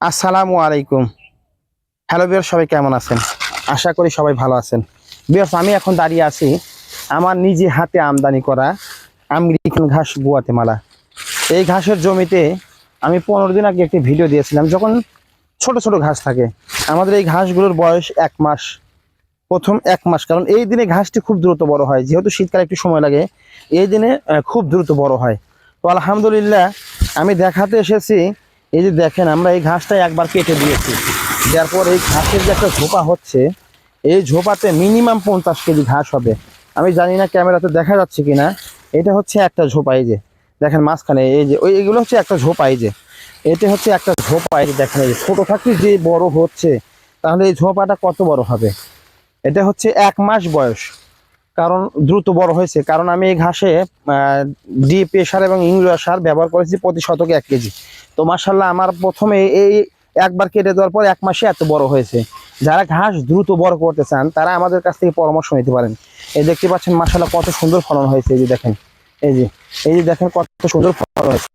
আসসালামু আলাইকুম। হ্যালো বিয়ার সবাই কেমন আছেন? আশা করি সবাই ভালো আছেন। বিয়ার্স আমি এখন দাঁড়িয়ে আছি আমার নিজে হাতে আমদানি করা আমেরিকান ঘাস গুয়াতেমালা এই ঘাসের জমিতে আমি পনেরো দিন আগে একটি ভিডিও দিয়েছিলাম, যখন ছোট ছোট ঘাস থাকে। আমাদের এই ঘাসগুলোর বয়স এক মাস। প্রথম এক মাস, কারণ এই দিনে ঘাসটি খুব দ্রুত বড় হয়। যেহেতু শীতকালে একটু সময় লাগে, এই দিনে খুব দ্রুত বড় হয়। তো আলহামদুলিল্লাহ, আমি দেখাতে এসেছি এই যে দেখেন, আমরা এই ঘাসটা একবার কেটে দিয়েছি। দেওয়ার পর এই ঘাসের যে একটা ঝোপা হচ্ছে, এই ঝোপাতে মিনিমাম পঞ্চাশ কেজি ঘাস হবে। আমি জানি না ক্যামেরাতে দেখা যাচ্ছে কিনা, এটা হচ্ছে একটা ঝোপা, এই যে। দেখেন মাঝখানে, এই যে, ওই এগুলো হচ্ছে একটা ঝোপা, এই যে। এটা হচ্ছে একটা ঝোপা, এই যে দেখেন, এই ছোটো থাকতে যে বড় হচ্ছে, তাহলে এই ঝোপাটা কত বড় হবে? এটা হচ্ছে এক মাস বয়স। কারণ দ্রুত বড় হয়েছে। কারণ আমি এই ঘাসে ডিএপি সার এবং ইউরিয়া সার ব্যবহার করেছি প্রতি শতকে এক কেজি। তো মাসাল্লাহ আমার প্রথমে এই একবার কেটে দেওয়ার পর এক মাসে এত বড় হয়েছে। যারা ঘাস দ্রুত বড় করতে চান, তারা আমাদের কাছ থেকে পরামর্শ নিতে পারেন। এই দেখতে পাচ্ছেন মাসাল্লাহ কত সুন্দর ফলন হয়েছে এই যে দেখেন। এই যে এই যে দেখেন কত সুন্দর ফলন হয়েছে।